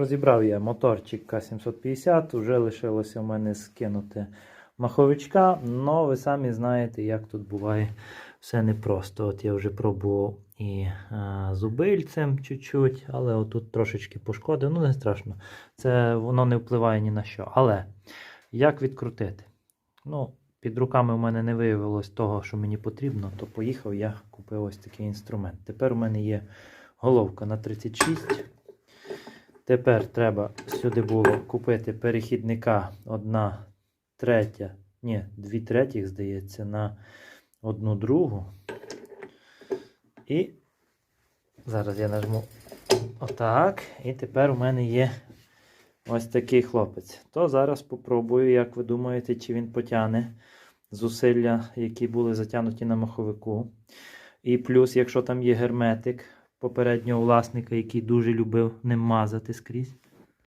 розібрав я моторчик К750, вже лишилося в мене скинути маховичка, але ви самі знаєте, як тут буває все непросто. От я вже пробував і а, зубильцем чуть-чуть, але отут трошечки пошкодив. Ну, не страшно. Це воно не впливає ні на що. Але як відкрутити? Ну, під руками в мене не виявилось того, що мені потрібно, то поїхав я купив ось такий інструмент. Тепер у мене є головка на 36. Тепер треба сюди було купити перехідника 1 третя, ні, 2 третіх, здається, на одну другу. І зараз я нажму отак. І тепер у мене є ось такий хлопець. То зараз попробую, як ви думаєте, чи він потягне зусилля, які були затягнуті на маховику. І плюс, якщо там є герметик попереднього власника, який дуже любив ним мазати скрізь.